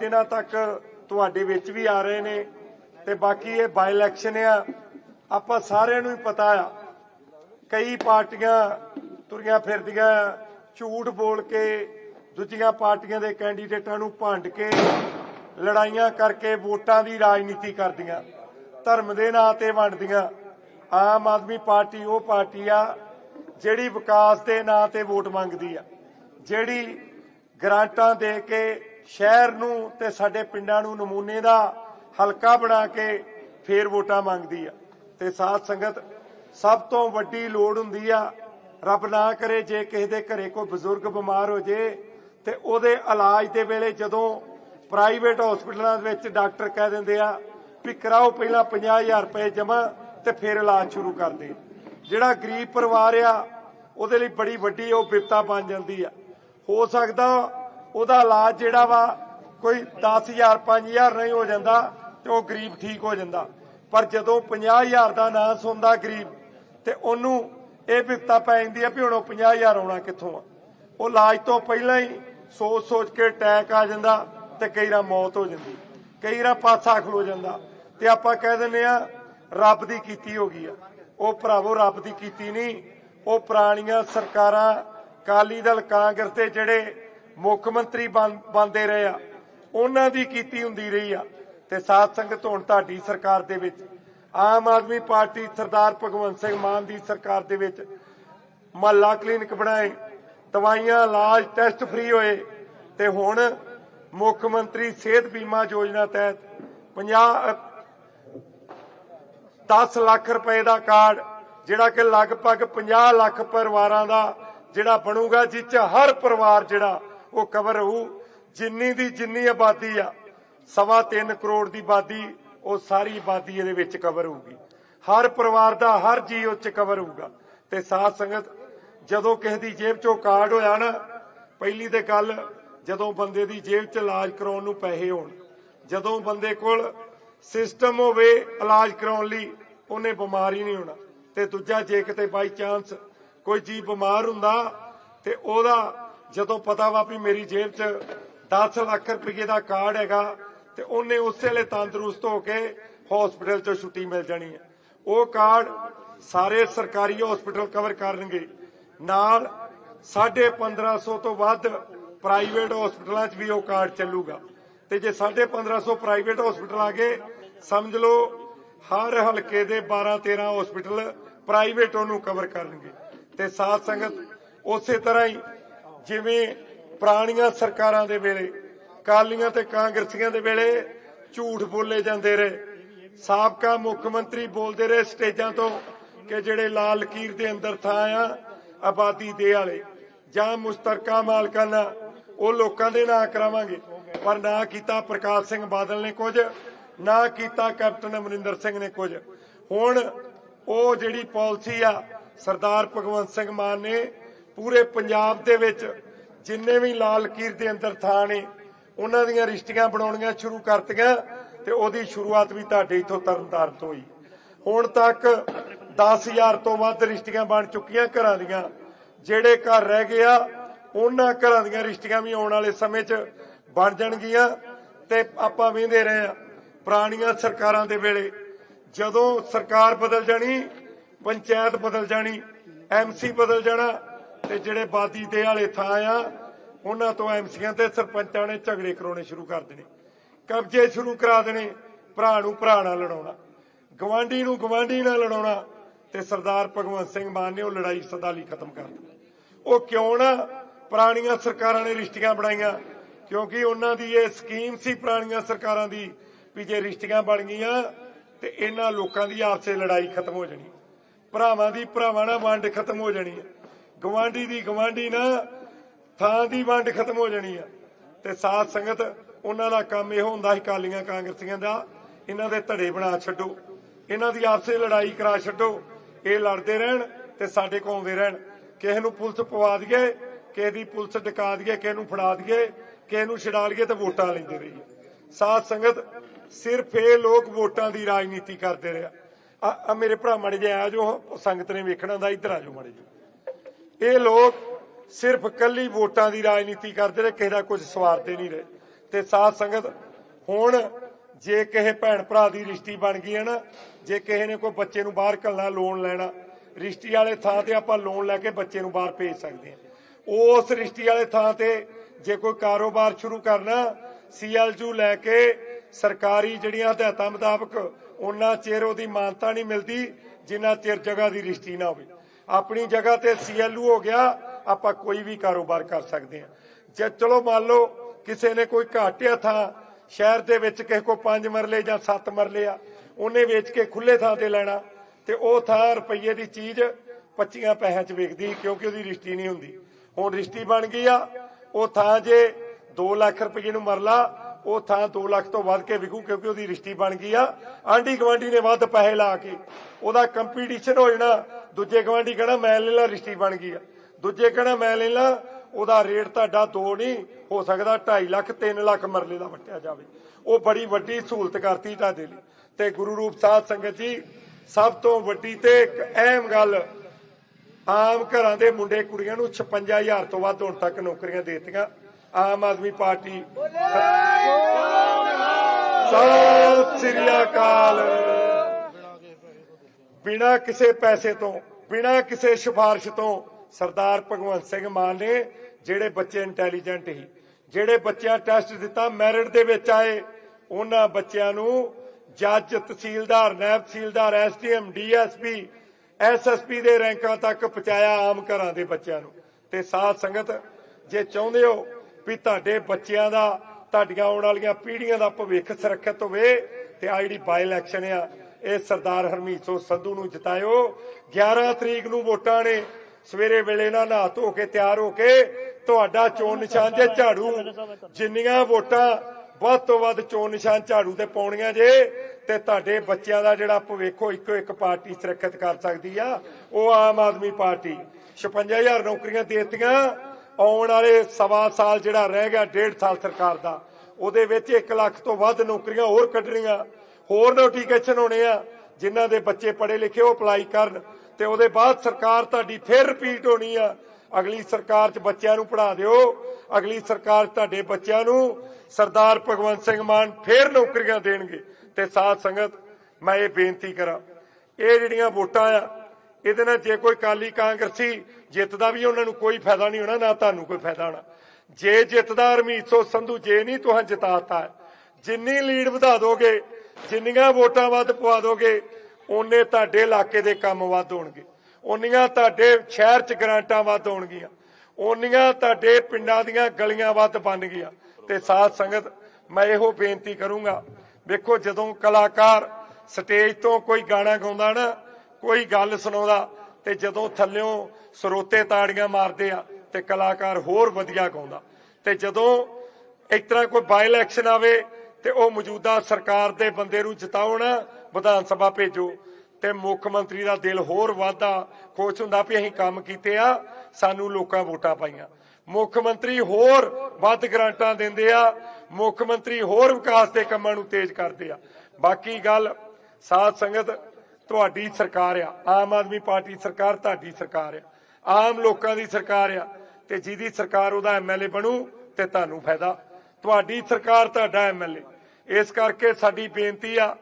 ਦਿਨਾਂ ਤੱਕ ਤੁਹਾਡੇ ਵਿੱਚ ਵੀ ਆ ਰਹੇ ਨੇ ਤੇ ਬਾਕੀ ਇਹ ਬਾਈ ਇਲੈਕਸ਼ਨ ਆ। ਆਪਾਂ ਸਾਰਿਆਂ ਨੂੰ ਹੀ ਪਤਾ ਆ। ਕਈ ਪਾਰਟੀਆਂ ਤੁਰੀਆਂ ਫਿਰਦੀਆਂ, ਝੂਠ ਬੋਲ ਕੇ ਦੂਜੀਆਂ ਪਾਰਟੀਆਂ ਦੇ ਕੈਂਡੀਡੇਟਾਂ ਨੂੰ ਭੰਡ ਕੇ ਲੜਾਈਆਂ ਕਰਕੇ ਵੋਟਾਂ ਦੀ ਰਾਜਨੀਤੀ ਕਰਦੀਆਂ, ਧਰਮ ਦੇ ਨਾਂ ਤੇ ਵੰਡਦੀਆਂ। ਆਮ ਆਦਮੀ ਪਾਰਟੀ ਉਹ ਪਾਰਟੀ ਆ ਜਿਹੜੀ ਵਿਕਾਸ ਦੇ ਨਾਂ ਤੇ ਵੋਟ ਮੰਗਦੀ ਆ, ਜਿਹੜੀ ਗਰਾਂਟਾਂ ਦੇ ਕੇ ਸ਼ਹਿਰ ਨੂੰ ਤੇ ਸਾਡੇ ਪਿੰਡਾਂ ਨੂੰ ਨਮੂਨੇ ਦਾ ਹਲਕਾ ਬਣਾ ਕੇ ਫੇਰ ਵੋਟਾਂ ਮੰਗਦੀ ਆ। ਤੇ ਸਾਧ ਸੰਗਤ ਸਭ ਤੋਂ ਵੱਡੀ ਲੋੜ ਹੁੰਦੀ ਆ, ਰੱਬ ਨਾ ਕਰੇ ਜੇ ਕਿਸੇ ਦੇ ਘਰੇ ਕੋਈ ਬਜ਼ੁਰਗ ਬਿਮਾਰ ਹੋ ਜੇ ਤੇ ਉਹਦੇ ਇਲਾਜ ਦੇ ਵੇਲੇ ਜਦੋਂ ਪ੍ਰਾਈਵੇਟ ਹਸਪੀਟਲਾਂ ਦੇ ਵਿੱਚ ਡਾਕਟਰ ਕਹਿ ਦਿੰਦੇ ਆ ਵੀ ਕਰਾਓ ਪਹਿਲਾਂ 50000 ਰੁਪਏ ਜਮ੍ਹਾਂ ਤੇ ਫਿਰ ਇਲਾਜ ਸ਼ੁਰੂ ਕਰ ਦੇ। ਜਿਹੜਾ ਗਰੀਬ ਪਰਿਵਾਰ ਆ, ਉਹਦੇ ਲਈ ਬੜੀ ਵੱਡੀ ਉਹ ਬਿਪਤਾ ਬਣ ਜਾਂਦੀ ਆ। ਹੋ ਸਕਦਾ ਉਹਦਾ ਇਲਾਜ ਜਿਹੜਾ ਵਾ ਕੋਈ 10000 5000 ਨਹੀਂ ਹੋ ਜਾਂਦਾ ਤੇ ਉਹ ਗਰੀਬ ਠੀਕ ਹੋ ਜਾਂਦਾ। ਪਰ ਜਦੋਂ 50000 ਦਾ ਨਾਂ ਸੁਣਦਾ ਗਰੀਬ ਤੇ ਉਹਨੂੰ ਇਹ ਵਿਪਤਾ ਪੈ ਜਾਂਦੀ ਹੈ ਵੀ ਹੁਣ ਉਹ 50000 ਆਉਣਾ ਕਿੱਥੋਂ ਆ। ਉਹ ਇਲਾਜ ਤੋਂ ਪਹਿਲਾਂ ਹੀ ਸੋਚ ਸੋਚ ਕੇ ਅਟੈਕ ਆ ਜਾਂਦਾ ਤੇ ਕਈ ਵਾਰ ਮੌਤ ਹੋ ਜਾਂਦੀ, ਕਈ ਵਾਰ ਪਾਸਾ ਖਲੋ ਜਾਂਦਾ ਤੇ ਆਪਾਂ ਕਹਿ ਦਿੰਦੇ ਆ ਰੱਬ ਦੀ ਕੀਤੀ ਹੋ ਗਈ ਆ। ਉਹ ਭਰਾਵੋ, ਰੱਬ ਦੀ ਕੀਤੀ ਨਹੀਂ, ਉਹ ਪੁਰਾਣੀਆਂ ਸਰਕਾਰਾਂ ਕਾਲੀ ਦਲ ਕਾਂਗਰਸ ਦੇ ਜਿਹੜੇ ਮੁੱਖ ਮੰਤਰੀ ਬਣ- ਬਣਦੇ ਰਹੇ ਆ। ਉਹਨਾਂ ਦੀ ਕੀਤੀ ਹੁੰਦੀ ਰਹੀ ਆ। ਤੇ ਸਾਧ ਸੰਗਤ ਹੁਣ ਤੁਹਾਡੀ ਸਰਕਾਰ ਦੇ ਵਿੱਚ, ਆਮ ਆਦਮੀ ਪਾਰਟੀ ਸਰਦਾਰ ਭਗਵੰਤ ਸਿੰਘ ਮਾਨ ਦੀ ਸਰਕਾਰ ਦੇ ਵਿੱਚ ਮਹੱਲਾ ਕਲੀਨਿਕ ਬਣਾਏ, ਦਵਾਈਆਂ, ਇਲਾਜ, ਟੈਸਟ ਫ੍ਰੀ ਹੋਏ, ਤੇ ਹੁਣ ਮੁੱਖ ਮੰਤਰੀ ਸਿਹਤ ਬੀਮਾ ਯੋਜਨਾ ਤਹਿਤ 50 10 ਲੱਖ ਰੁਪਏ ਦਾ ਕਾਰਡ, ਜਿਹੜਾ ਕਿ ਲਗਭਗ 50 ਲੱਖ ਪਰਿਵਾਰਾਂ ਦਾ ਜਿਹੜਾ ਬਣੂਗਾ ਜਿਸ ਚ ਹਰ ਪਰਿਵਾਰ ਜਿਹੜਾ ਉਹ ਕਵਰ ਹੋਊ, ਜਿੰਨੀ ਦੀ ਜਿੰਨੀ ਆਬਾਦੀ ਆ, ਸਵਾ ਤਿੰਨ ਕਰੋੜ ਦੀ ਆਬਾਦੀ, ਉਹ ਸਾਰੀ ਆਬਾਦੀ ਇਹਦੇ ਵਿੱਚ ਕਵਰ ਹੋਊਗੀ। ਹਰ ਪਰਿਵਾਰ ਦਾ, ਹਰ ਜੀ ਉਹ ਕਵਰ ਹੋਊਗਾ। ਤੇ ਸਾਧ ਸੰਗਤ, ਜਦੋਂ ਕਿਸੇ ਦੀ ਜੇਬ ਚੋਂ ਕਾਰਡ ਹੋਇਆ ਨਾ, ਪਹਿਲੀ ਤੇ ਗੱਲ, ਜਦੋਂ ਬੰਦੇ ਦੀ ਜੇਬ 'ਚ ਇਲਾਜ ਕਰਾਉਣ ਨੂੰ ਪੈਸੇ ਹੋਣ, ਜਦੋਂ ਬੰਦੇ ਕੋਲ ਸਿਸਟਮ ਹੋਵੇ ਇਲਾਜ ਕਰਾਉਣ ਲਈ, ਉਹਨੇ ਬਿਮਾਰੀ ਨਹੀਂ ਹੋਣਾ। ਤੇ ਦੂਜਾ, ਜੇ ਕਿਤੇ ਬਾਈ ਚਾਂਸ ਕੋਈ ਜੀ ਬਿਮਾਰ ਹੁੰਦਾ, ਤੇ ਉਹਦਾ ਜਦੋਂ ਪਤਾ ਵਾ ਵੀ ਮੇਰੀ ਜੇਬ 'ਚ 10 ਲੱਖ ਰੁਪਏ ਦਾ ਕਾਰਡ ਹੈਗਾ ਤੇ ਉਹਨੇ ਉਸੇ ਵੇਲੇ ਤੰਦਰੁਸਤ ਹੋ ਕੇ ਹਸਪੀਟਲ 'ਚੋਂ ਛੁੱਟੀ ਮਿਲ ਜਾਣੀ ਹੈ। ਉਹ ਕਾਰਡ ਸਾਰੇ ਸਰਕਾਰੀ ਹਸਪੀਟਲ ਕਵਰ ਕਰਨਗੇ। ਨਾਲ 1550 ਤੋਂ ਵੱਧ ਪ੍ਰਾਈਵੇਟ ਹਸਪੀਟਲਾਂ 'ਚ ਵੀ ਉਹ ਕਾਰਡ ਚੱਲੂਗਾ। ਤੇ ਜੇ 1550 ਪ੍ਰਾਈਵੇਟ ਹਸਪੀਟਲ ਆ ਗਏ, ਸਮਝ ਲਓ, ਹਰ ਹਲਕੇ ਦੇ 12 13 ਹਸਪੀਟਲ ਪ੍ਰਾਈਵੇਟ ਉਹਨੂੰ ਕਵਰ ਕਰਨਗੇ। ਤੇ ਸਾਥ ਸੰਗਤ ਉਸੇ ਤਰ੍ਹਾਂ ਹੀ ਜਿਵੇਂ ਪੁਰਾਣੀਆਂ ਸਰਕਾਰਾਂ ਦੇ ਵੇਲੇ, ਕਾਲੀਆਂ ਤੇ ਕਾਂਗਰਸੀਆਂ ਦੇ ਵੇਲੇ ਝੂਠ ਬੋਲੇ ਜਾਂਦੇ ਰਹੇ। ਸਾਬਕਾ ਮੁੱਖ ਮੰਤਰੀ ਬੋਲਦੇ ਰਹੇ ਸਟੇਜਾਂ ਤੋਂ ਕਿ ਜਿਹੜੇ ਲਾਲ ਲਕੀਰ ਦੇ ਅੰਦਰ ਥਾਂ ਆ, ਆਬਾਦੀ ਦੇ ਵਾਲੇ ਜਾਂ ਮੁਸ਼ਤਰਕਾ ਮਾਲਕਾਨਾ, ਉਹ ਲੋਕਾਂ ਦੇ ਨਾਂ ਕਰਾਵਾਂਗੇ। ਪਰ ਨਾ ਕੀਤਾ ਪ੍ਰਕਾਸ਼ ਸਿੰਘ ਬਾਦਲ ਨੇ ਕੁਝ, ਨਾ ਕੀਤਾ ਕੈਪਟਨ ਅਮਰਿੰਦਰ ਸਿੰਘ ਨੇ ਕੁਝ। ਹੁਣ ਉਹ ਜਿਹੜੀ ਪਾਲਿਸੀ ਆ, ਸਰਦਾਰ ਭਗਵੰਤ ਸਿੰਘ ਮਾਨ ਨੇ ਪੂਰੇ ਪੰਜਾਬ ਦੇ ਵਿੱਚ ਜਿੰਨੇ ਵੀ ਲਾਲ ਲਕੀਰ ਦੇ ਅੰਦਰ ਥਾਂ ਨੇ, ਉਹਨਾਂ ਦੀਆਂ ਰਿਸ਼ਤੀਆਂ ਬਣਾਉਣੀਆਂ ਸ਼ੁਰੂ ਕਰਤੀਆਂ ਤੇ ਉਹਦੀ ਸ਼ੁਰੂਆਤ ਵੀ ਤੁਹਾਡੇ ਇਥੋਂ ਤਰਨਤਾਰਨ ਤੋਂ ਹੋਈ ਹੁਣ ਤੱਕ 10000 ਤੋਂ ਵੱਧ ਰਿਸ਼ਤੀਆਂ ਬਣ ਚੁੱਕੀਆਂ ਘਰਾਂ ਦੀਆਂ, ਜਿਹੜੇ ਘਰ ਰਹਿ ਗਏ ਆ, ਉਹਨਾਂ ਘਰਾਂ ਦੀਆਂ ਰਿਸ਼ਤੀਆਂ ਵੀ ਆਉਣ ਵਾਲੇ ਸਮੇਂ 'ਚ ਬਣ ਜਾਣਗੀਆਂ ਤੇ ਆਪਾਂ ਵੇਂਦੇ ਰਹੇ ਆ ਪੁਰਾਣੀਆਂ ਸਰਕਾਰਾਂ ਦੇ ਵੇਲੇ। ਜਦੋਂ ਸਰਕਾਰ ਬਦਲ ਜਾਣੀ, ਪੰਚਾਇਤ ਬਦਲ ਜਾਣੀ ਐਮਸੀ ਬਦਲ ਜਾਣਾ ਤੇ ਜਿਹੜੇ ਬਾਦੀ ਦੇ ਵਾਲੇ ਥਾਂ ਆ, ਉਹਨਾਂ ਤੋਂ ਐਮਸੀਆਂ ਤੇ ਸਰਪੰਚਾਂ ਨੇ ਝਗੜੇ ਕਰਾਉਣੇ ਸ਼ੁਰੂ ਕਰ ਦੇਣੇ। ਕਬਜ਼ੇ ਸ਼ੁਰੂ ਕਰਾ ਦੇਣੇ, ਭਰਾ ਨੂੰ ਭਰਾ ਨਾਲ ਲੜਾਉਣਾ। ਗਵਾਂਢੀ ਨੂੰ ਗਵਾਂਢੀ ਨਾਲ ਲੜਾਉਣਾ ਤੇ ਸਰਦਾਰ ਭਗਵੰਤ ਸਿੰਘ ਮਾਨ ਨੇ ਉਹ ਲੜਾਈ ਸਦਾ ਲਈ ਖਤਮ ਕਰ ਦਿੱਤੀ। ਉਹ ਕਿਉਂ ਨਾ ਪੁਰਾਣੀਆਂ ਸਰਕਾਰਾਂ ਨੇ ਰਿਸ਼ਤੀਆਂ ਬਣਾਈਆਂ? ਕਿਉਂਕਿ ਉਹਨਾਂ ਦੀ ਇਹ ਸਕੀਮ ਸੀ ਪੁਰਾਣੀਆਂ ਸਰਕਾਰਾਂ ਦੀ ਵੀ ਜੇ ਰਿਸ਼ਤੀਆਂ ਬਣ ਗਈਆਂ ਤੇ ਇਹਨਾਂ ਲੋਕਾਂ ਦੀ ਆਪਸੇ ਲੜਾਈ ਖਤਮ ਹੋ ਜਾਣੀ। ਭਰਾਵਾਂ ਦੀ ਭਰਾਵਾਂ ਨਾਲ ਵੰਡ ਖਤਮ ਹੋ ਜਾਣੀ ਹੈ। ਗਵਾਂਢੀ ਦੀ ਗਵਾਂਢੀ ਨਾ ਥਾਂ ਦੀ ਵੰਡ ਖਤਮ ਹੋ ਜਾਣੀ ਆ। ਤੇ ਸਾਧ ਸੰਗਤ, ਉਹਨਾਂ ਦਾ ਕੰਮ ਇਹੋ ਹੁੰਦਾ ਸੀ ਕਾਲੀਆਂ ਕਾਂਗਰਸੀਆਂ ਦਾ, ਇਹਨਾਂ ਦੇ ਧੜੇ ਬਣਾ ਛੱਡੋ। ਇਹਨਾਂ ਦੀ ਆਪਸੇ ਲੜਾਈ ਕਰਾ ਛੱਡੋ। ਇਹ ਲੜਦੇ ਰਹਿਣ ਤੇ ਸਾਡੇ ਕੋਲ ਆਉਂਦੇ ਰਹਿਣ। ਕਿਸੇ ਨੂੰ ਪੁਲਿਸ ਪਵਾ ਦਈਏ, ਕਿਸੇ ਦੀ ਪੁਲਿਸ ਡਕਾ ਦਈਏ, ਕਿਸੇ ਨੂੰ ਫੜਾ ਦਈਏ, ਕਿਸੇ ਨੂੰ ਛਡਾ ਲਈਏ ਤੇ ਵੋਟਾਂ ਲੈਂਦੇ ਰਹੀਏ। ਸਾਧ ਸੰਗਤ ਸਿਰਫ ਇਹ ਲੋਕ ਵੋਟਾਂ ਦੀ ਰਾਜਨੀਤੀ ਕਰਦੇ ਰਹੇ ਆ। ਮੇਰੇ ਭਰਾ ਮੜੇ ਜੇ ਆ ਜੋ ਸੰਗਤ ਨੇ ਵੇਖਣਾ ਦਾ ਇੱਧਰ ਆ ਜਾਓ ਮੜੇ ਜੀ ਇਹ ਲੋਕ ਸਿਰਫ ਕੱਲੀ ਵੋਟਾਂ ਦੀ ਰਾਜਨੀਤੀ ਕਰਦੇ ਰਹੇ, ਕਿਸੇ ਦਾ ਕੁਝ ਸਵਾਰਦੇ ਨਹੀਂ ਰਹੇ। ਤੇ ਸਾਧ ਸੰਗਤ, ਹੁਣ ਜੇ ਕਿਸੇ ਭੈਣ ਭਰਾ ਦੀ ਰਿਸ਼ਤੀ ਬਣ ਗਈ ਹੈ ਨਾ, ਜੇ ਕਿਸੇ ਨੇ ਕੋਈ ਬੱਚੇ ਨੂੰ ਬਾਹਰ ਘੱਲਣਾ, ਲੋਨ ਲੈਣਾ, ਰਿਸ਼ਤੀ ਵਾਲੇ ਥਾਂ ਤੇ ਆਪਾਂ ਲੋਨ ਲੈ ਕੇ ਬੱਚੇ ਨੂੰ ਬਾਹਰ ਭੇਜ ਸਕਦੇ ਹਾਂ। ਉਸ ਰਿਸ਼ਤੀ ਵਾਲੇ ਥਾਂ ਤੇ ਜੇ ਕੋਈ ਕਾਰੋਬਾਰ ਸ਼ੁਰੂ ਕਰਨਾ ਸੀਐਲਜੂ ਲੈ ਕੇ ਸਰਕਾਰੀ ਜਿਹੜੀਆਂ ਹਦਾਇਤਾਂ ਮੁਤਾਬਕ, ਉਹਨਾਂ ਚਿਰ ਉਹਦੀ ਮਾਨਤਾ ਨਹੀਂ ਮਿਲਦੀ, ਜਿੰਨਾ ਚਿਰ ਜਗ੍ਹਾ ਦੀ ਰਿਸ਼ਤੀ ਨਾ ਹੋਵੇ। ਆਪਣੀ ਜਗ੍ਹਾ ਤੇ ਸੀਐਲਯੂ ਹੋ ਗਿਆ, ਆਪਾਂ ਕੋਈ ਵੀ ਕਾਰੋਬਾਰ ਕਰ ਸਕਦੇ ਹਾਂ। ਜੇ ਚਲੋ ਮੰਨ ਲਓ ਕਿਸੇ ਨੇ ਕੋਈ ਘਾਟਿਆ ਥਾਂ, ਸ਼ਹਿਰ ਦੇ ਵਿੱਚ ਕਿਸੇ ਕੋ 5 ਮਰਲੇ ਜਾਂ 7 ਮਰਲੇ ਆ, ਉਹਨੇ ਵੇਚ ਕੇ ਖੁੱਲੇ ਥਾਂ ਤੇ ਲੈਣਾ, ਤੇ ਉਹ ਥਾਂ ਰੁਪਈਏ ਦੀ ਚੀਜ਼ 25 ਪੈਸਿਆਂ 'ਚ ਵਿਕਦੀ, ਕਿਉਂਕਿ ਉਹਦੀ ਰਿਸ਼ਤੀ ਨਹੀਂ ਹੁੰਦੀ। ਹੁਣ ਰਿਸ਼ਤੀ ਬਣ ਗਈ ਆ, ਉਹ ਥਾਂ ਜੇ 2 ਲੱਖ ਰੁਪਏ ਨੂੰ ਮਰਲਾ ਉਹ ਥਾਂ 2 ਲੱਖ ਤੋਂ ਵੱਧ ਕੇ ਵਿਕੂ ਕਿਉਂਕਿ ਉਹਦੀ ਰਿਸ਼ਤੀ ਬਣ ਗਈ ਆ। ਆਂਢੀ ਗਵਾਂਢੀ ਨੇ ਵੱਧ ਪੈਸੇ ਲਾ ਕੇ ਉਹਦਾ ਕੰਪੀਟੀਸ਼ਨ ਹੋ ਜਾਣਾ। ਦੂਜੇ ਗਵਾਂਢੀ ਕਹਿਣਾ, ਮੈਂ ਲੈ ਲਾ, ਰਿਸ਼ਤੀ ਬਣ ਗਈ ਆ। ਦੂਜੇ ਕਹਿਣਾ, ਮੈਂ ਲੈ ਲਾ, ਉਹਦਾ ਰੇਟ ਤੁਹਾਡਾ 2 ਨਹੀਂ, ਹੋ ਸਕਦਾ 2.5 ਲੱਖ 3 ਲੱਖ ਮਰਲੇ ਦਾ ਵਟਿਆ ਜਾਵੇ। ਉਹ ਬੜੀ ਵੱਡੀ ਸਹੂਲਤ ਕਰਤੀ ਤੁਹਾਡੇ ਲਈ। ਤੇ ਗੁਰੂ ਰੂਪ ਸਾਧ ਸੰਗਤ ਜੀ, ਸਭ ਤੋਂ ਵੱਡੀ ਤੇ ਇੱਕ ਅਹਿਮ ਗੱਲ, ਆਮ ਘਰਾਂ ਦੇ ਮੁੰਡੇ ਕੁੜੀਆਂ ਨੂੰ 56000 ਤੋਂ ਵੱਧ ਹੁਣ ਤੱਕ ਨੌਕਰੀਆਂ ਦੇਤੀਆਂ। ਆਮ ਆਦਮੀ ਪਾਰਟੀ। ਸਤਿ ਸ੍ਰੀ ਅਕਾਲ। ਬਿਨਾ ਕਿਸੇ ਪੈਸੇ ਤੋਂ ਬਿਨਾ ਕਿਸੇ ਸਿਫਾਰਿਸ਼ ਤੋਂ ਸਰਦਾਰ ਭਗਵੰਤ ਸਿੰਘ ਮਾਨ ਨੇ ਜਿਹੜੇ ਬੱਚੇ ਇੰਟੈਲੀਜੈਂਟ ਸੀ ਜਿਹੜੇ ਬੱਚਿਆਂ ਟੈਸਟ ਦਿੱਤਾ ਮੈਰਿਟ ਦੇ ਵਿੱਚ ਆਏ ਉਹਨਾਂ ਬੱਚਿਆਂ ਨੂੰ ਜੱਜ ਤਹਿਸੀਲਦਾਰ ਨਾਇਬ ਤਹਿਸੀਲਦਾਰ ਐਸਡੀਐਮ ਡੀਐਸਪੀ ਐਸਐਸਪੀ ਦੇ ਰੈਂਕਾਂ ਤੱਕ ਪਹੁੰਚਾਇਆ ਆਮ ਘਰਾਂ ਦੇ ਬੱਚਿਆਂ ਨੂੰ। ਤੇ ਸਾਧ ਸੰਗਤ ਜੇ ਚਾਹੁੰਦੇ ਹੋ ਵੀ ਤੁਹਾਡੇ ਬੱਚਿਆਂ ਦਾ, ਤੁਹਾਡੀਆਂ ਆਉਣ ਵਾਲੀਆਂ ਪੀੜ੍ਹੀਆਂ ਦਾ ਭਵਿੱਖ ਸੁਰੱਖਿਅਤ ਹੋਵੇ ਤੇ ਆ ਜਿਹੜੀ ਬਾਈ ਇਲੈਕਸ਼ਨ ਆ, ਇਹ ਸਰਦਾਰ ਹਰਮੀਤ ਸਿੰਘ ਸੰਧੂ ਨੂੰ ਜਿਤਾਇਓ। 11 ਤਰੀਕ ਨੂੰ ਵੋਟਾਂ ਨੇ। ਸਵੇਰੇ ਵੇਲੇ ਨਾਲ ਨਹਾ ਧੋ ਕੇ ਤਿਆਰ ਹੋ ਕੇ ਤੁਹਾਡਾ ਚੋਣ ਨਿਸ਼ਾਨ ਜੇ ਝਾੜੂ, ਜਿੰਨੀਆਂ ਵੋਟਾਂ ਵੱਧ ਤੋਂ ਵੱਧ ਚੋਣ ਨਿਸ਼ਾਨ ਝਾੜੂ ਤੇ ਪਾਉਣੀਆਂ ਜੇ, ਤੇ ਤੁਹਾਡੇ ਬੱਚਿਆਂ ਦਾ ਜਿਹੜਾ ਭਵਿੱਖ ਉਹ ਇੱਕੋ ਇੱਕ ਪਾਰਟੀ ਸੁਰੱਖਿਅਤ ਕਰ ਸਕਦੀ ਆ, ਉਹ ਆਮ ਆਦਮੀ ਪਾਰਟੀ। 56000 ਨੌਕਰੀਆਂ ਦੇਤੀਆਂ। ਆਉਣ ਵਾਲੇ ਸਵਾ ਸਾਲ ਜਿਹੜਾ ਰਹਿ ਗਿਆ, ਡੇਢ ਸਾਲ ਸਰਕਾਰ ਦਾ, ਉਹਦੇ ਵਿੱਚ 1 ਲੱਖ ਤੋਂ ਵੱਧ ਨੌਕਰੀਆਂ ਹੋਰ ਕੱਢਣੀਆਂ, ਹੋਰ ਨੋਟੀਫਿਕੇਸ਼ਨ ਹੋਣੇ ਆ, ਜਿਨ੍ਹਾਂ ਦੇ ਬੱਚੇ ਪੜ੍ਹੇ ਲਿਖੇ ਉਹ ਅਪਲਾਈ ਕਰਨ, ਤੇ ਉਹਦੇ ਬਾਅਦ ਸਰਕਾਰ ਤੁਹਾਡੀ ਫਿਰ ਰਿਪੀਟ ਹੋਣੀ ਆ, ਅਗਲੀ ਸਰਕਾਰ 'ਚ ਬੱਚਿਆਂ ਨੂੰ ਪੜ੍ਹਾ ਦਿਓ, ਅਗਲੀ ਸਰਕਾਰ 'ਚ ਤੁਹਾਡੇ ਬੱਚਿਆਂ ਨੂੰ ਸਰਦਾਰ ਭਗਵੰਤ ਸਿੰਘ ਮਾਨ ਫੇਰ ਨੌਕਰੀਆਂ ਦੇਣਗੇ, ਤੇ ਸਾਥ ਸੰਗਤ, ਮੈਂ ਇਹ ਬੇਨਤੀ ਕਰਾਂ, ਇਹ ਜਿਹੜੀਆਂ ਵੋਟਾਂ ਆ ਇਹਦੇ ਨਾਲ ਜੇ ਕੋਈ ਕਾਲੀ ਕਾਂਗਰਸੀ ਜਿੱਤਦਾ ਵੀ ਉਹਨਾਂ ਨੂੰ ਕੋਈ ਫਾਇਦਾ ਨਹੀਂ ਹੋਣਾ, ਨਾ ਤੁਹਾਨੂੰ ਕੋਈ ਫਾਇਦਾ ਹੋਣਾ। ਜੇ ਜਿੱਤਦਾ ਹਰਮੀਤ ਸੋ ਸੰਧੂ, ਜੇ ਨਹੀਂ ਤੁਹਾਂ ਜਿਤਾਤਾ। ਜਿੰਨੀ ਲੀਡ ਵਧਾ ਦੋਗੇ, ਜਿੰਨੀਆਂ ਵੋਟਾਂ ਵੱਧ ਪਵਾ ਦੋਗੇ, ਓਨੇ ਤੁਹਾਡੇ ਇਲਾਕੇ ਦੇ ਕੰਮ ਵੱਧ ਹੋਣਗੇ। ਓਨੀਆਂ ਤੁਹਾਡੇ ਸ਼ਹਿਰ 'ਚ ਗ੍ਰਾਂਟਾਂ ਵੱਧ ਹੋਣਗੀਆਂ। ਓਨੀਆਂ ਤੁਹਾਡੇ ਪਿੰਡਾਂ ਦੀਆਂ ਗਲੀਆਂ ਵੱਧ ਬਣ ਗਈਆਂ। ਤੇ ਸਾਥ ਸੰਗਤ, ਮੈਂ ਇਹੋ ਬੇਨਤੀ ਕਰੂੰਗਾ, ਵੇਖੋ ਜਦੋਂ ਕਲਾਕਾਰ ਸਟੇਜ ਤੋਂ ਕੋਈ ਗਾਣਾ ਗਾਉਂਦਾ ਨਾ ਕੋਈ ਗੱਲ ਸੁਣਾਉਂਦਾ ਤੇ ਜਦੋਂ ਥੱਲਿਓਂ ਸਰੋਤੇ ਤਾੜੀਆਂ ਮਾਰਦੇ ਆ ਤੇ ਕਲਾਕਾਰ ਹੋਰ ਵਧੀਆ ਗਾਉਂਦਾ। ਤੇ ਜਦੋਂ ਇਸ ਤਰ੍ਹਾਂ ਕੋਈ ਬਾਈ ਇਲੈਕਸ਼ਨ ਆਵੇ ਤੇ ਉਹ ਮੌਜੂਦਾ ਸਰਕਾਰ ਦੇ ਬੰਦੇ ਨੂੰ ਜਿਤਾਉਣ ਵਿਧਾਨ ਸਭਾ ਭੇਜੋ ਤੇ ਮੁੱਖ ਮੰਤਰੀ ਦਾ ਦਿਲ ਹੋਰ ਵਾਧਾ ਖੁਸ਼ ਹੁੰਦਾ ਵੀ ਅਸੀਂ ਕੰਮ ਕੀਤੇ ਆ, ਸਾਨੂੰ ਲੋਕਾਂ ਵੋਟਾਂ ਪਾਈਆਂ। ਮੁੱਖ ਮੰਤਰੀ ਹੋਰ ਵੱਧ ਗ੍ਰਾਂਟਾਂ ਦਿੰਦੇ ਆ, ਮੁੱਖ ਮੰਤਰੀ ਹੋਰ ਵਿਕਾਸ ਦੇ ਕੰਮਾਂ ਨੂੰ ਤੇਜ਼ ਕਰਦੇ ਆ। ਬਾਕੀ ਗੱਲ, ਸਾਧ ਸੰਗਤ ਤੁਹਾਡੀ ਸਰਕਾਰ ਆ। ਆਮ ਆਦਮੀ ਪਾਰਟੀ ਸਰਕਾਰ ਤੁਹਾਡੀ ਸਰਕਾਰ ਆ। ਆਮ ਲੋਕਾਂ ਦੀ ਸਰਕਾਰ ਆ ਤੇ ਜਿਹਦੀ ਸਰਕਾਰ ਉਹਦਾ ਐਮਐਲਏ ਬਣੂ ਤੇ ਤੁਹਾਨੂੰ ਫਾਇਦਾ। ਤੁਹਾਡੀ ਸਰਕਾਰ ਤੁਹਾਡਾ ਐਮਐਲਏ ਇਸ ਕਰਕੇ ਸਾਡੀ ਬੇਨਤੀ ਆ,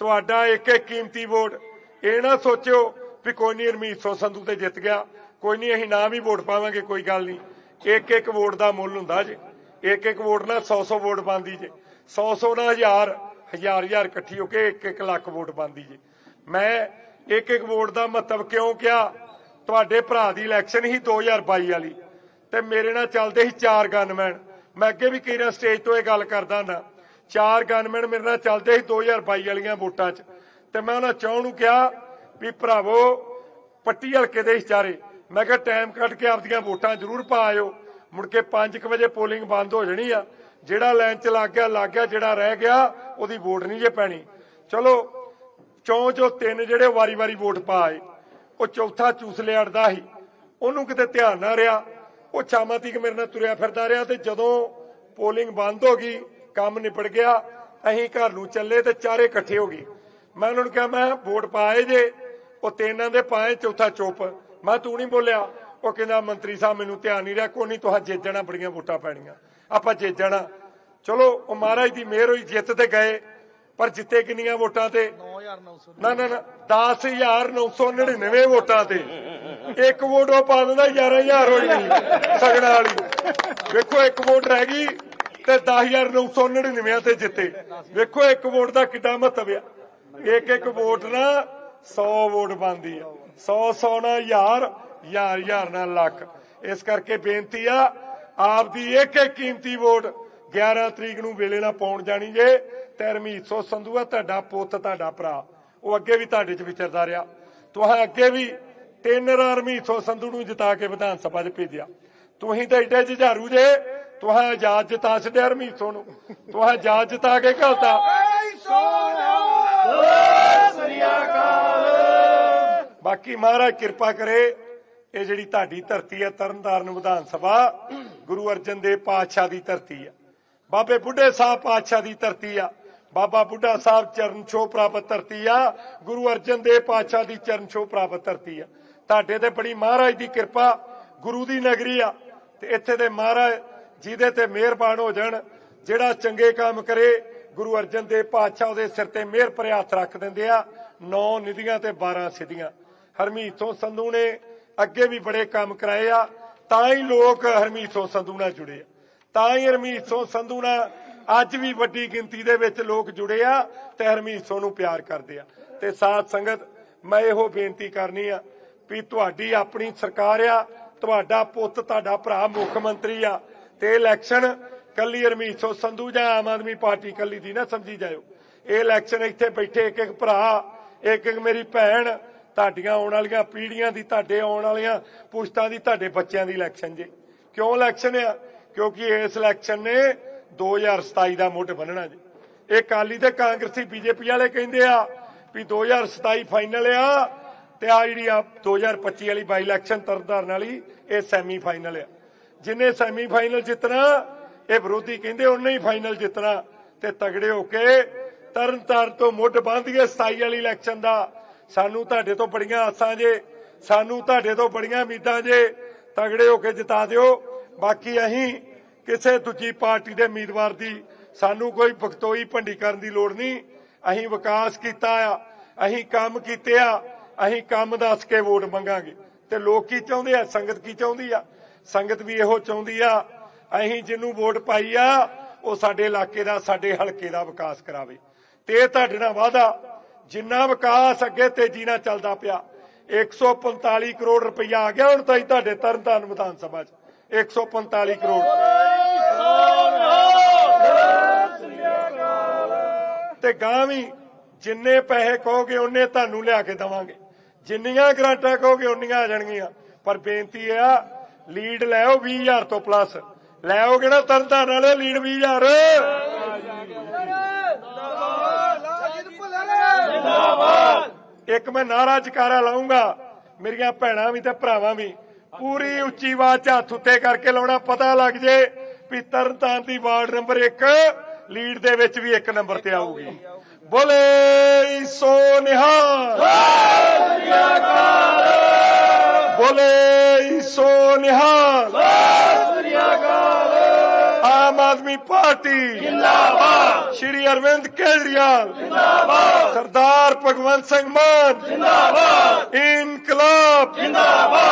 ਤੁਹਾਡਾ ਇੱਕ ਇੱਕ ਕੀਮਤੀ ਵੋਟ। ਇਹ ਨਾ ਸੋਚਿਓ ਵੀ ਕੋਈ ਨਹੀਂ ਹਰਮੀਤ ਸੋ ਸੰਧੂ ਤੇ ਜਿੱਤ ਗਿਆ। ਕੋਈ ਨਹੀਂ, ਅਸੀਂ ਨਾ ਵੀ ਵੋਟ ਪਾਵਾਂਗੇ, ਕੋਈ ਗੱਲ ਨਹੀਂ। ਇੱਕ ਇੱਕ ਵੋਟ ਦਾ ਮੁੱਲ ਹੁੰਦਾ ਜੇ। ਇੱਕ ਇੱਕ ਵੋਟ ਨਾਲ 100 100 ਵੋਟ ਪਾਉਂਦੀ ਜੇ। 100 100 ਨਾਲ ਹਜ਼ਾਰ ਹਜ਼ਾਰ ਹਜ਼ਾਰ ਇਕੱਠੀ ਹੋ ਕੇ ਇੱਕ ਇੱਕ ਲੱਖ ਵੋਟ ਪਾਉਂਦੀ ਜੇ। ਮੈਂ ਇੱਕ ਇੱਕ ਵੋਟ ਦਾ ਮਹੱਤਵ ਕਿਉਂ ਕਿਹਾ? ਤੁਹਾਡੇ ਭਰਾ ਦੀ ਇਲੈਕਸ਼ਨ ਹੀ 2022 ਵਾਲੀ ਤੇ ਮੇਰੇ ਨਾਲ ਚੱਲਦੇ ਸੀ ਚਾਰ ਗਨਮੈਨ ਮੈਂ ਅੱਗੇ ਵੀ ਕਈ ਵਾਰ ਸਟੇਜ ਤੋਂ ਇਹ ਗੱਲ ਕਰਦਾ ਹੁੰਦਾ। ਚਾਰ ਗਨਮੈਨ ਮੇਰੇ ਨਾਲ ਚੱਲਦੇ ਸੀ 2022 ਵਾਲੀਆਂ ਵੋਟਾਂ 'ਚ। ਤੇ ਮੈਂ ਉਹਨਾਂ ਚੌਂ ਨੂੰ ਕਿਹਾ ਵੀ ਭਰਾਵੋ, ਪੱਟੀ ਹਲਕੇ ਦੇ ਵਿਚਾਰੇ, ਮੈਂ ਕਿਹਾ ਟਾਈਮ ਕੱਢ ਕੇ ਆਪਦੀਆਂ ਵੋਟਾਂ ਜ਼ਰੂਰ ਪਾ ਆਇਓ। ਮੁੜ ਕੇ 5 ਵਜੇ ਪੋਲਿੰਗ ਬੰਦ ਹੋ ਜਾਣੀ ਆ। ਜਿਹੜਾ ਲਾਈਨ 'ਚ ਲੱਗ ਗਿਆ ਲੱਗ ਗਿਆ, ਜਿਹੜਾ ਰਹਿ ਗਿਆ, ਉਹਦੀ ਵੋਟ ਨਹੀਂ ਜੇ ਪੈਣੀ। ਚਲੋ ਚੌਂ ਚੋਂ ਤਿੰਨ ਜਿਹੜੇ ਵਾਰੀ-ਵਾਰੀ ਵੋਟ ਪਾਏ, ਉਹ ਚੌਥਾ ਚੂਸਲੇ ਅੜਦਾ ਸੀ। ਉਹਨੂੰ ਕਿਤੇ ਧਿਆਨ ਨਾ ਰਿਹਾ। ਉਹ ਛਾਵਾਂ ਤੀਕ ਮੇਰੇ ਨਾਲ ਤੁਰਿਆ ਫਿਰਦਾ ਰਿਹਾ ਤੇ ਜਦੋਂ ਪੋਲਿੰਗ ਬੰਦ ਹੋ ਗਈ, ਕੰਮ ਨਿਪਟ ਗਿਆ, ਅਸੀਂ ਘਰ ਨੂੰ ਚੱਲੇ ਤੇ ਚਾਰੇ ਇਕੱਠੇ ਹੋ ਗਏ। ਮੈਂ ਉਹਨਾਂ ਨੂੰ ਕਿਹਾ, ਮੈਂ ਵੋਟ ਪਾਏ ਜੇ, ਉਹ ਤਿੰਨਾਂ ਦੇ ਪਾਏ, ਚੌਥਾ ਚੁੱਪ। ਮੈਂ ਤੂੰ ਨਹੀਂ ਬੋਲਿਆ? ਉਹ ਕਹਿੰਦਾ, ਮੰਤਰੀ ਸਾਹਿਬ, ਮੈਨੂੰ ਧਿਆਨ ਨਹੀਂ ਰਿਹਾ, ਕੋਈ ਨਹੀਂ ਤੁਹਾਂ ਜਿੱਤ ਜਾਣਾ ਬੜੀਆਂ ਵੋਟਾਂ ਪੈਣੀਆਂ। ਆਪਾਂ ਜਿੱਤ ਜਾਣਾ ਚਲੋ, ਉਹ ਮਹਾਰਾਜ ਦੀ ਮਿਹਰ ਹੋਈ, ਜਿੱਤ ਤੇ ਗਏ, ਪਰ ਜਿੱਤੇ ਕਿੰਨੀਆਂ ਵੋਟਾਂ ਤੇ? ਨਾ ਨਾ ਨਾ 10999 ਵੋਟਾਂ ਤੇ। ਇੱਕ ਵੋਟ ਉਹ ਪਾ ਦਿੰਦਾ 11000 ਹੋ ਜਾਣੀ ਸਗਣਾ ਵਾਲੀ। ਵੇਖੋ, ਇੱਕ ਵੋਟ ਰਹਿ ਗਈ ਤੇ 10999 ਤੇ ਜਿੱਤੇ। ਵੇਖੋ, ਇੱਕ ਵੋਟ ਦਾ ਕਿੱਡਾ ਮਹੱਤਵ ਆ। ਇੱਕ ਇੱਕ ਵੋਟ ਨਾ 100 ਵੋਟ ਬਣਦੀ ਆ। 100 100 ਨਾਲ ਹਜ਼ਾਰ ਹਜ਼ਾਰ ਹਜ਼ਾਰ ਨਾਲ ਲੱਖ। ਇਸ ਕਰਕੇ ਬੇਨਤੀ ਆ, ਆਪ ਦੀ ਇੱਕ ਇੱਕ ਕੀਮਤੀ ਵੋਟ 11 ਤਰੀਕ ਨੂੰ ਵੇਲੇ ਨਾਲ ਪਾਉਣ ਜਾਣੀ ਜੇ, ਤੇ ਰਮੀਤ, ਸੋ ਸੰਧੂ ਆ, ਤੁਹਾਡਾ ਪੁੱਤ, ਤੁਹਾਡਾ ਭਰਾ। ਉਹ ਅੱਗੇ ਵੀ ਤੁਹਾਡੇ ਚ ਵਿਚਰਦਾ ਰਿਹਾ। ਤੁਹਾਂ ਅੱਗੇ ਵੀ ਤਿੰਨ ਵਾਰ ਰਮੀਤ ਸੰਧੂ ਨੂੰ ਜਿਤਾ ਕੇ ਵਿਧਾਨ ਸਭਾ 'ਚ ਭੇਜਿਆ। ਤੁਸੀਂ ਤਾਂ ਏਡੇ ਜੁਝਾਰੂ ਜੇ ਤੁਹਾਂ ਆਜ਼ਾਦ ਜਿਤਾ ਛੱਡਿਆ ਰਮੀਤ, ਸੋ ਨੂੰ। ਤੁਹਾਂ ਆਜ਼ਾਦ ਜਿਤਾ ਕੇ ਘਲਤਾ। ਬਾਕੀ ਮਹਾਰਾਜ ਕਿਰਪਾ ਕਰੇ, ਇਹ ਜਿਹੜੀ ਤੁਹਾਡੀ ਧਰਤੀ ਹੈ ਤਰਨਤਾਰਨ ਵਿਧਾਨ ਸਭਾ, ਗੁਰੂ ਅਰਜਨ ਦੇਵ ਪਾਤਸ਼ਾਹ ਦੀ ਧਰਤੀ ਹੈ ਬਾਬੇ ਬੁੱਢੇ ਸਾਹਿਬ ਪਾਤਸ਼ਾਹ ਦੀ ਧਰਤੀ ਆ। ਬਾਬਾ ਬੁੱਢਾ ਸਾਹਿਬ ਚਰਨ ਛੋਹ ਪ੍ਰਾਪਤ ਧਰਤੀ ਆ। ਗੁਰੂ ਅਰਜਨ ਦੇਵ ਪਾਤਸ਼ਾਹ ਦੀ ਚਰਨ ਛੋਹ ਪ੍ਰਾਪਤ ਧਰਤੀ ਆ। ਤੁਹਾਡੇ ਤੇ ਬੜੀ ਮਹਾਰਾਜ ਦੀ ਕਿਰਪਾ, ਗੁਰੂ ਦੀ ਨਗਰੀ ਆ। ਤੇ ਇੱਥੇ ਦੇ ਮਹਾਰਾਜ ਜਿਹਦੇ ਤੇ ਮਿਹਰਬਾਨ ਹੋ ਜਾਣ, ਜਿਹੜਾ ਚੰਗੇ ਕੰਮ ਕਰੇ, ਗੁਰੂ ਅਰਜਨ ਦੇਵ ਪਾਤਸ਼ਾਹ ਉਹਦੇ ਸਿਰ ਤੇ ਮਿਹਰ ਭਰੇ ਹੱਥ ਰੱਖ ਦਿੰਦੇ ਆ। ਨੌ ਨਿਧੀਆਂ ਤੇ 12 ਸਿਧੀਆਂ। ਹਰਮੀਤੋਂ ਸੰਧੂ ਨੇ ਅੱਗੇ ਵੀ ਬੜੇ ਕੰਮ ਕਰਾਏ ਆ। ਤਾਂ ਹੀ ਲੋਕ ਹਰਮੀਤੋਂ ਸੰਧੂ ਨਾਲ ਜੁੜੇ ਆ। ਤਾਂ ਹੀ ਹਰਮੀਤ ਤੋਂ ਸੰਧੂ ਨਾਲ ਅੱਜ ਵੀ ਵੱਡੀ ਗਿਣਤੀ ਦੇ ਵਿੱਚ ਲੋਕ ਜੁੜੇ ਆ ਤੇ ਹਰਮੀਤ ਤੋਂ ਨੂੰ ਪਿਆਰ ਕਰਦੇ ਆ। ਤੇ ਸਾਧ ਸੰਗਤ, ਮੈਂ ਇਹੋ ਬੇਨਤੀ ਕਰਨੀ ਆ ਵੀ ਤੁਹਾਡੀ ਆਪਣੀ ਸਰਕਾਰ ਆ, ਤੁਹਾਡਾ ਪੁੱਤ, ਤੁਹਾਡਾ ਭਰਾ ਮੁੱਖ ਮੰਤਰੀ ਆ ਤੇ ਇਲੈਕਸ਼ਨ ਕੱਲੀ ਹਰਮੀਤ ਤੋਂ ਸੰਧੂ ਜਾਂ ਆਮ ਆਦਮੀ ਪਾਰਟੀ ਕੱਲੀ ਦੀ ਨਾ ਸਮਝੀ ਜਾਇਓ। ਇਹ ਇਲੈਕਸ਼ਨ ਇੱਥੇ ਬੈਠੇ ਇੱਕ ਇੱਕ ਭਰਾ, ਇੱਕ ਇੱਕ ਮੇਰੀ ਭੈਣ, ਤੁਹਾਡੀਆਂ ਆਉਣ ਵਾਲੀਆਂ ਪੀੜ੍ਹੀਆਂ ਦੀ, ਤੁਹਾਡੇ ਆਉਣ ਵਾਲੀਆਂ ਪੁਸ਼ਤਾਂ ਦੀ, ਤੁਹਾਡੇ ਬੱਚਿਆਂ ਦੀ ਇਲੈਕਸ਼ਨ ਜੇ। ਕਿਉਂ ਇਲੈਕਸ਼ਨ ਆ? ਕਿਉਂਕਿ ਇਸ ਇਲੈਕਸ਼ਨ ਨੇ 2027 ਦਾ ਮੁੱਢ ਬੰਨਣਾ ਜੀ। ਇਹ ਕਾਲੀ ਤੇ ਕਾਂਗਰਸੀ, ਬੀਜੇਪੀ ਵਾਲੇ ਕਹਿੰਦੇ ਆ ਵੀ 2027 ਫਾਈਨਲ ਆ ਤੇ ਆ ਜਿਹੜੀ ਆ 2025 ਵਾਲੀ ਬਾਈ ਇਲੈਕਸ਼ਨ ਤਰਨਤਾਰਨ ਵਾਲੀ, ਇਹ ਸੈਮੀ ਫਾਈਨਲ ਆ। ਜਿਨੇ ਸੈਮੀ ਫਾਈਨਲ ਜਿੱਤਣਾ, ਇਹ ਵਿਰੋਧੀ ਕਹਿੰਦੇ ਉਹਨੇ ਹੀ ਫਾਈਨਲ ਜਿੱਤਣਾ ਤੇ ਤਗੜੇ ਹੋ ਕੇ ਤਰਨਤਾਰਨ ਤੋਂ ਮੁੱਢ ਬੰਨ੍ਹਦੀਏ 27 ਵਾਲੀ ਇਲੈਕਸ਼ਨ ਦਾ। ਸਾਨੂੰ ਤੁਹਾਡੇ ਤੋਂ ਬੜੀਆਂ ਆਸਾਂ ਜੇ, ਸਾਨੂੰ ਤੁਹਾਡੇ ਤੋਂ ਬੜੀਆਂ ਉਮੀਦਾਂ ਜੇ, ਤਗੜੇ ਹੋ ਕੇ ਜਿਤਾ ਦਿਓ। ਬਾਕੀ ਅਸੀਂ ਕਿਸੇ ਦੂਜੀ ਪਾਰਟੀ ਦੇ ਉਮੀਦਵਾਰ ਦੀ ਸਾਨੂੰ ਕੋਈ ਬਖਤੋਈ ਭੰਡੀ ਕਰਨ ਦੀ ਲੋੜ ਨਹੀਂ। ਅਸੀਂ ਵਿਕਾਸ ਕੀਤਾ ਆ ਅਸੀਂ ਕੰਮ ਕੀਤੇ ਆ ਅਸੀਂ ਕੰਮ ਦੱਸ ਕੇ ਵੋਟ ਮੰਗਾਂਗੇ। ਤੇ ਲੋਕ ਕੀ ਚਾਹੁੰਦੇ ਆ? ਸੰਗਤ ਕੀ ਚਾਹੁੰਦੀ ਆ? ਸੰਗਤ ਵੀ ਇਹੋ ਚਾਹੁੰਦੀ ਆ ਅਸੀਂ ਜਿਹਨੂੰ ਵੋਟ ਪਾਈ ਆ, ਉਹ ਸਾਡੇ ਇਲਾਕੇ ਦਾ, ਸਾਡੇ ਹਲਕੇ ਦਾ ਵਿਕਾਸ ਕਰਾਵੇ। ਤੇ ਇਹ ਤੁਹਾਡੇ ਨਾਲ ਵਾਅਦਾ, ਜਿੰਨਾ ਵਿਕਾਸ ਅੱਗੇ ਤੇਜ਼ੀ ਨਾਲ ਚੱਲਦਾ ਪਿਆ 145 ਕਰੋੜ ਰੁਪਈਆ ਆ ਗਿਆ ਹੁਣ ਤਾਂ ਤੁਹਾਡੇ ਤਰਨਤਾਰਨ ਵਿਧਾਨ ਸਭਾ 'ਚ। 145 ਕਰੋੜ। ਤੇ ਗਾਂ ਵੀ ਜਿੰਨੇ ਪੈਸੇ ਕਹੋਗੇ ਉਹਨੇ ਤੁਹਾਨੂੰ ਲਿਆ ਕੇ ਦਵਾਂਗੇ। ਜਿੰਨੀਆਂ ਗਰਾਂਟਾਂ ਕਹੋਗੇ ਉਨੀਆਂ ਆ ਜਾਣਗੀਆਂ। ਪਰ ਬੇਨਤੀ ਆ ਲੀਡ ਲੈਓ 20000 ਤੋਂ ਪਲੱਸ ਲੈਓਗੇ ਨਾ ਤਰਨਤਾਰਨ ਵਾਲੇ ਲੀਡ 20000 ਇੱਕ ਮੈਂ ਨਾਰਾ ਜਕਾਰਾ ਲਾਉਂਗਾ ਮੇਰੀਆਂ ਭੈਣਾਂ ਵੀ ਤੇ ਭਰਾਵਾਂ ਵੀ। ਪੂਰੀ ਉੱਚੀ ਆਵਾਜ਼ 'ਚ ਹੱਥ ਉੱਤੇ ਕਰਕੇ ਲਾਉਣਾ, ਪਤਾ ਲੱਗ ਜੇ ਵੀ ਤਰਨਤਾਰਨ ਦੀ ਵਾਰਡ ਨੰਬਰ 1 ਲੀਡ ਦੇ ਵਿੱਚ ਵੀ ਇੱਕ ਨੰਬਰ ਤੇ ਆਊਗੀ। ਬੋਲੇ ਸੋ ਨਿਹਾਲ। ਬੋਲੇ ਸੋ ਨਿਹਾਲ। ਆਮ ਆਦਮੀ ਪਾਰਟੀ। ਜਿੰਦਾਬਾਦ ਸ਼੍ਰੀ ਅਰਵਿੰਦ ਕੇਜਰੀਵਾਲ। ਜਿੰਦਾਬਾਦ ਸਰਦਾਰ ਭਗਵੰਤ ਸਿੰਘ ਮਾਨ। ਜਿੰਦਾਬਾਦ ਇਨਕਲਾਬ। ਜਿੰਦਾਬਾਦ